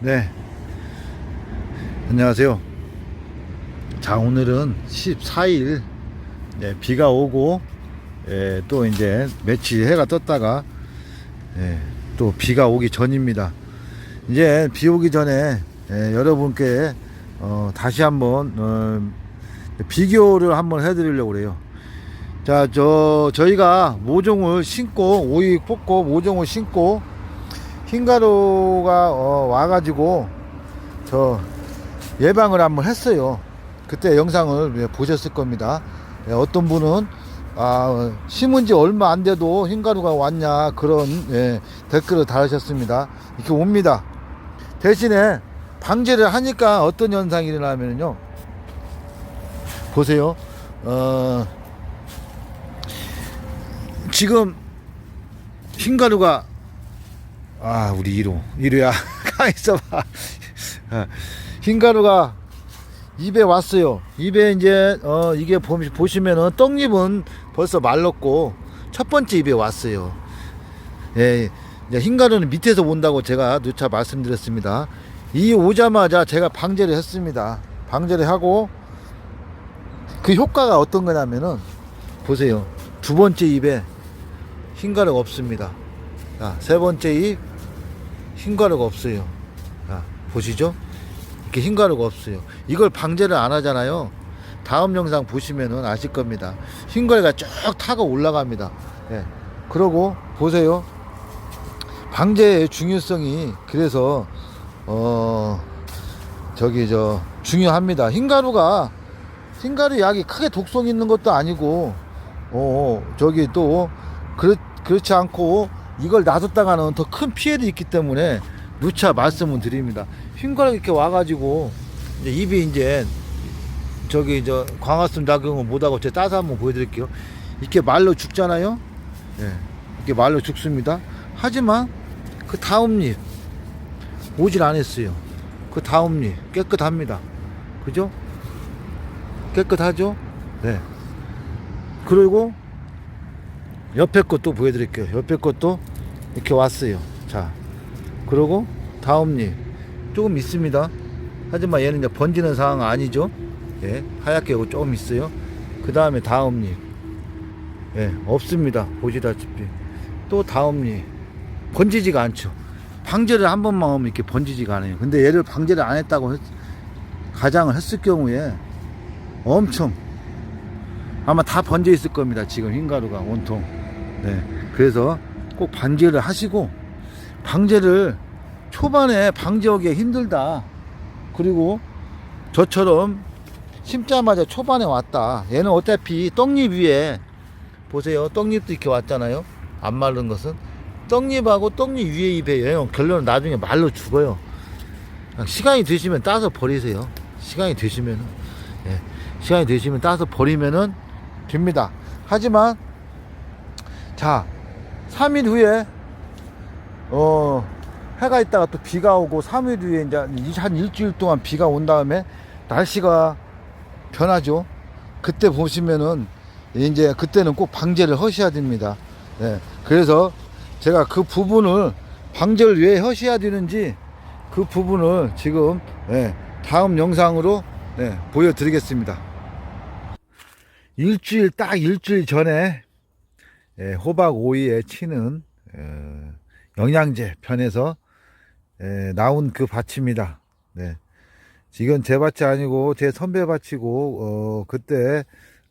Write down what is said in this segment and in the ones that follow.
네. 안녕하세요. 자, 오늘은 14일, 네, 비가 오고, 예, 또 이제 며칠 해가 떴다가, 예, 또 비가 오기 전입니다. 이제 비 오기 전에, 예, 여러분께, 어, 다시 한번, 어, 비교를 한번 해드리려고 그래요. 자, 저, 저희가 모종을 신고, 오이 뽑고, 모종을 신고, 흰가루가 어, 와가지고 저 예방을 한번 했어요. 그때 영상을 예, 보셨을 겁니다. 예, 어떤 분은 아, 심은 지 얼마 안 돼도 흰가루가 왔냐 그런 예, 댓글을 달으셨습니다. 이렇게 옵니다. 대신에 방제를 하니까 어떤 현상이 일어나면요. 보세요. 어, 지금 흰가루가 아 우리 이루 이루야 가만 있어봐. 아, 흰가루가 입에 왔어요. 입에 이제 어 이게 보, 보시면은 떡잎은 벌써 말랐고 첫 번째 입에 왔어요. 예 흰가루는 밑에서 온다고 제가 누차 말씀드렸습니다. 이 오자마자 제가 방제를 했습니다. 방제를 하고 그 효과가 어떤 거냐면은 보세요. 두 번째 입에 흰가루가 없습니다 자, 세 번째 입 흰가루가 없어요. 자, 보시죠? 이렇게 흰 가루가 없어요. 이걸 방제를 안 하잖아요. 다음 영상 보시면은 아실 겁니다. 흰 가루가 쭉 타고 올라갑니다. 예. 그러고 보세요. 방제의 중요성이 그래서 어 저기 저 중요합니다. 흰가루가 흰가루 약이 크게 독성 있는 것도 아니고 어 저기 또 그렇 그렇지 않고 이걸 놔뒀다가는 더 큰 피해도 있기 때문에 누차 말씀을 드립니다. 흰가루 이렇게 와가지고 이제 입이 이제 저기 저 광화순 작용을 못하고 제가 따서 한번 보여드릴게요. 이렇게 말로 죽잖아요. 예, 이렇게 말로 죽습니다. 하지만 그 다음 잎 오질 않았어요. 그 다음 잎 깨끗합니다. 그죠? 깨끗하죠? 네. 그리고 옆에 것도 보여드릴게요. 옆에 것도 이렇게 왔어요. 자, 그리고 다음 잎 조금 있습니다. 하지만 얘는 이제 번지는 상황 아니죠. 예, 하얗게 오고 조금 있어요. 그 다음에 다음 잎, 예, 없습니다. 보시다시피 또 다음 잎 번지지가 않죠. 방제를 한 번만 하면 이렇게 번지지가 않아요. 근데 얘를 방제를 안 했다고 했- 가장을 했을 경우에 엄청 아마 다 번져 있을 겁니다. 지금 흰가루가 온통. 네. 그래서 꼭 방제를 하시고 방제를 초반에 방제하기 힘들다. 그리고 저처럼 심자마자 초반에 왔다. 얘는 어차피 떡잎 위에 보세요. 떡잎도 이렇게 왔잖아요. 안 마른 것은 떡잎하고 떡잎 위에 입에요. 결론은 나중에 말로 죽어요. 시간이 되시면 따서 버리세요. 시간이 되시면 예. 시간이 되시면 따서 버리면은 됩니다. 하지만 자 3일 후에 어 해가 있다가 또 비가 오고 3일 후에 이제 한 일주일 동안 비가 온 다음에 날씨가 변하죠. 그때 보시면은 이제 그때는 꼭 방제를 하셔야 됩니다. 네. 그래서 제가 그 부분을 방제를 왜 하셔야 되는지 그 부분을 지금 예, 다음 영상으로 예, 보여드리겠습니다. 일주일 딱 일주일 전에 예, 호박 오이에 치는 어, 영양제 편에서 예, 나온 그 밭입니다. 네. 지금 제 밭이 아니고 제 선배 밭이고 어, 그때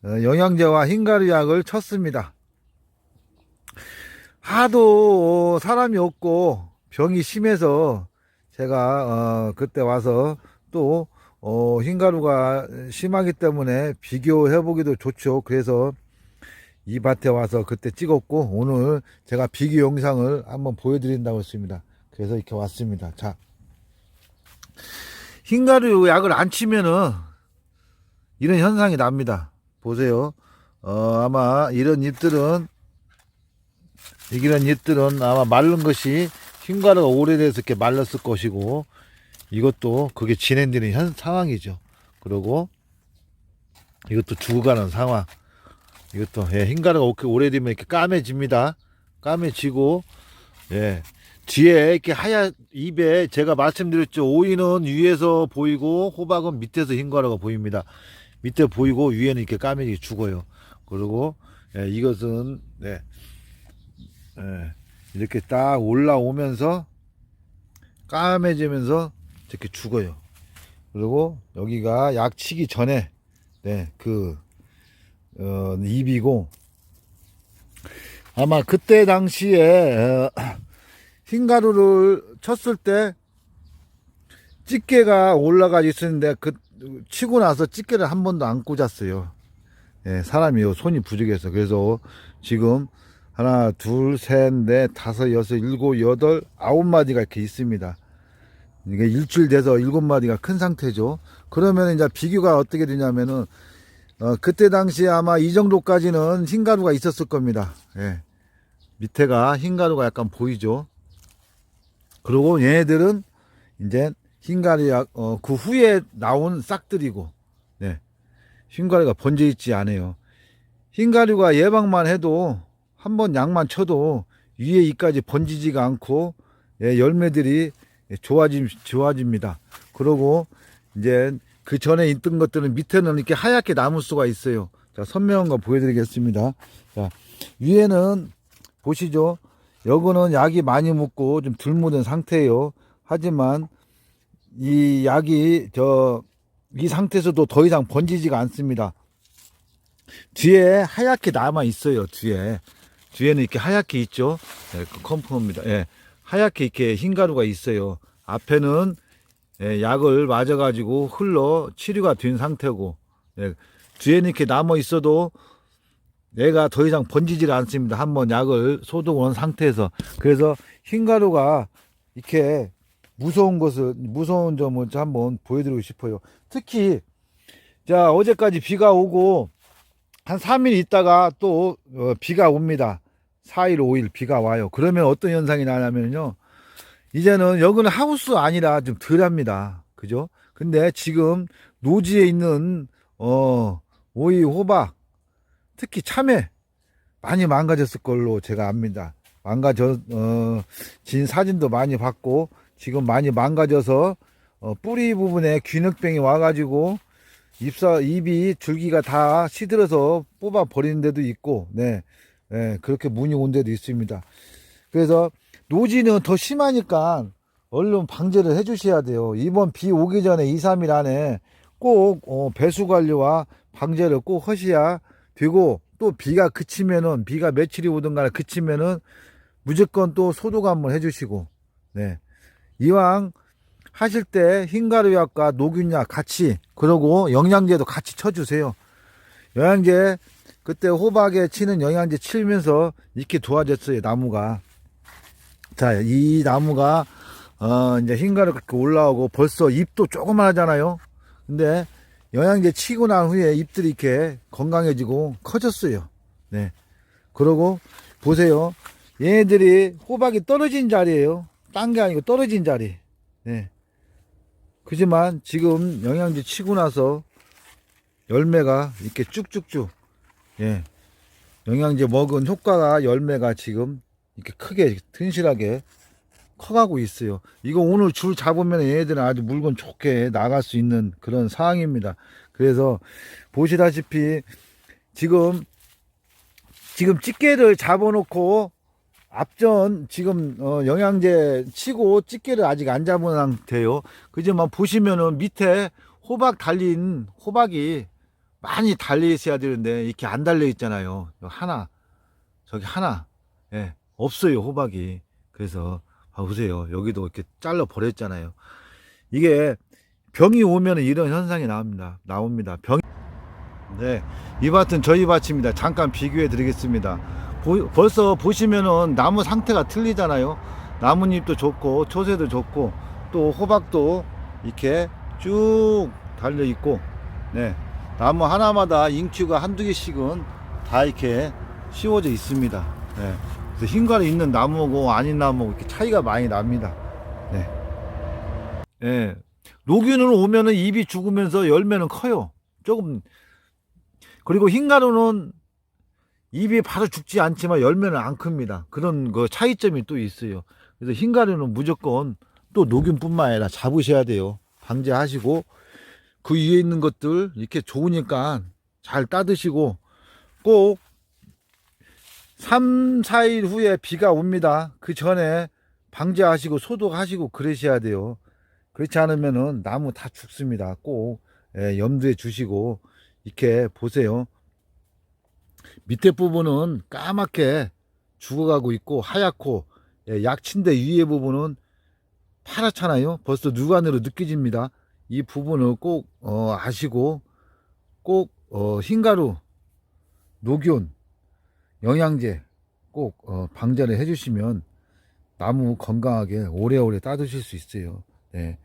어, 영양제와 흰가루 약을 쳤습니다. 하도 어, 사람이 없고 병이 심해서 제가 어, 그때 와서 또 어, 흰가루가 심하기 때문에 비교해 보기도 좋죠. 그래서 이 밭에 와서 그때 찍었고 오늘 제가 비교 영상을 한번 보여드린다고 했습니다. 그래서 이렇게 왔습니다. 자, 흰가루 약을 안 치면은 이런 현상이 납니다. 보세요. 어, 아마 이런 잎들은 이런 잎들은 아마 마른 것이 흰가루가 오래돼서 이렇게 말랐을 것이고 이것도 그게 진행되는 현 상황이죠. 그리고 이것도 죽어가는 상황. 이것도 예, 흰가루가 오래되면 이렇게 까매집니다. 까매지고 예 뒤에 이렇게 하얀 입에 제가 말씀드렸죠. 오이는 위에서 보이고 호박은 밑에서 흰가루가 보입니다. 밑에 보이고 위에는 이렇게 까매지 죽어요. 그리고 예, 이것은 네. 예, 이렇게 딱 올라오면서 까매지면서 이렇게 죽어요. 그리고 여기가 약 치기 전에 네, 그 어, 입이고 아마 그때 당시에 어, 흰가루를 쳤을 때 집게가 올라가 있었는데 그 치고 나서 집게를 한 번도 안 꽂았어요. 예, 사람이 요 손이 부족해서 그래서 지금 하나, 둘, 셋, 넷, 다섯, 여섯, 일곱, 여덟, 아홉 마디가 이렇게 있습니다. 이게 일주일 돼서 일곱 마디가 큰 상태죠. 그러면 이제 비교가 어떻게 되냐면은 어, 그때 당시에 아마 이 정도까지는 흰가루가 있었을 겁니다. 예. 밑에가 흰가루가 약간 보이죠. 그리고 얘네들은 이제 흰가루 약, 어, 그 후에 나온 싹들이고, 네. 흰가루가 번져 있지 않아요. 흰가루가 예방만 해도 한번 약만 쳐도 위에 이까지 번지지가 않고 예, 열매들이 좋아짐, 좋아집니다. 그리고 이제 그 전에 있던 것들은 밑에는 이렇게 하얗게 남을 수가 있어요. 자, 선명한 거 보여드리겠습니다. 자, 위에는 보시죠. 요거는 약이 많이 묻고 좀 덜 묻은 상태예요. 하지만 이 약이 저 이 상태에서도 더 이상 번지지가 않습니다. 뒤에 하얗게 남아 있어요. 뒤에 뒤에는 이렇게 하얗게 있죠. 네, 그 컴프입니다. 예, 하얗게 이렇게 흰 가루가 있어요. 앞에는 예, 약을 맞아가지고 흘러 치료가 된 상태고 예, 뒤에는 이렇게 남아 있어도 얘가 더 이상 번지질 않습니다. 한번 약을 소독한 상태에서. 그래서 흰가루가 이렇게 무서운 것을, 무서운 점을 한번 보여드리고 싶어요. 특히, 자, 어제까지 비가 오고, 한 3일 있다가 또 어, 비가 옵니다. 4일, 5일 비가 와요. 그러면 어떤 현상이 나냐면요. 이제는 여기는 하우스 아니라 좀 덜합니다. 그죠? 근데 지금 노지에 있는, 어, 오이, 호박, 특히 참외 많이 망가졌을 걸로 제가 압니다. 망가져 어, 진 사진도 많이 봤고 지금 많이 망가져서 어, 뿌리 부분에 귀늑병이 와가지고 잎사 잎이 줄기가 다 시들어서 뽑아 버리는 데도 있고 네, 네 그렇게 문이 온 데도 있습니다. 그래서 노지는 더 심하니까 얼른 방제를 해주셔야 돼요. 이번 비 오기 전에 2, 3일 안에 꼭 어, 배수 관리와 방제를 꼭 하셔야 되고 또 비가 그치면은 비가 며칠이 오든 간에 그치면은 무조건 또 소독 한번 해주시고. 네. 이왕 하실 때 흰가루약과 녹균약 같이 그러고 영양제도 같이 쳐주세요. 영양제 그때 호박에 치는 영양제 치면서 이렇게 도와줬어요 나무가 자 이 나무가 어 이제 흰가루 그렇게 올라오고 벌써 잎도 조그만하잖아요 근데 영양제 치고 난 후에 잎들이 이렇게 건강해지고 커졌어요. 네. 그러고 보세요. 얘네들이 호박이 떨어진 자리에요. 딴 게 아니고 떨어진 자리. 네. 그지만 지금 영양제 치고 나서 열매가 이렇게 쭉쭉쭉 예. 영양제 먹은 효과가 열매가 지금 이렇게 크게 튼실하게 커가고 있어요. 이거 오늘 줄 잡으면 얘네들은 아주 물건 좋게 나갈 수 있는 그런 상황입니다. 그래서 보시다시피 지금 지금 집게를 잡아놓고 앞전 지금 어 영양제 치고 집게를 아직 안 잡은 상태요. 그지만 보시면은 밑에 호박 달린 호박이 많이 달려 있어야 되는데 이렇게 안 달려 있잖아요. 하나 저기 하나 예 없어요 호박이. 그래서 아, 보세요. 여기도 이렇게 잘라 버렸잖아요. 이게 병이 오면 이런 현상이 나옵니다. 나옵니다. 병. 네, 이 밭은 저희 밭입니다. 잠깐 비교해 드리겠습니다. 보, 벌써 보시면은 나무 상태가 틀리잖아요. 나뭇잎도 좋고 초세도 좋고 또 호박도 이렇게 쭉 달려 있고, 네, 나무 하나마다 잉큐가 한두 개씩은 다 이렇게 씌워져 있습니다. 네. 그래서 흰가루 있는 나무고 아닌 나무고 이렇게 차이가 많이 납니다. 네. 예. 녹균은 오면은 잎이 죽으면서 열매는 커요. 조금 그리고 흰가루는 잎이 바로 죽지 않지만 열매는 안 큽니다. 그런 그 차이점이 또 있어요. 그래서 흰가루는 무조건 또 녹균뿐만 아니라 잡으셔야 돼요. 방제하시고 그 위에 있는 것들 이렇게 좋으니까 잘 따드시고 꼭 3, 4일 후에 비가 옵니다. 그 전에 방제하시고 소독하시고 그러셔야 돼요. 그렇지 않으면은 나무 다 죽습니다. 꼭 예, 염두에 주시고 이렇게 보세요. 밑에 부분은 까맣게 죽어가고 있고 하얗고 예, 약친데 위에 부분은 파랗잖아요. 벌써 누간으로 느껴집니다. 이 부분을 꼭 어, 아시고 꼭 어, 흰가루, 녹균, 영양제 꼭 어, 방제를 해주시면 나무 건강하게 오래오래 따드실 수 있어요. 네.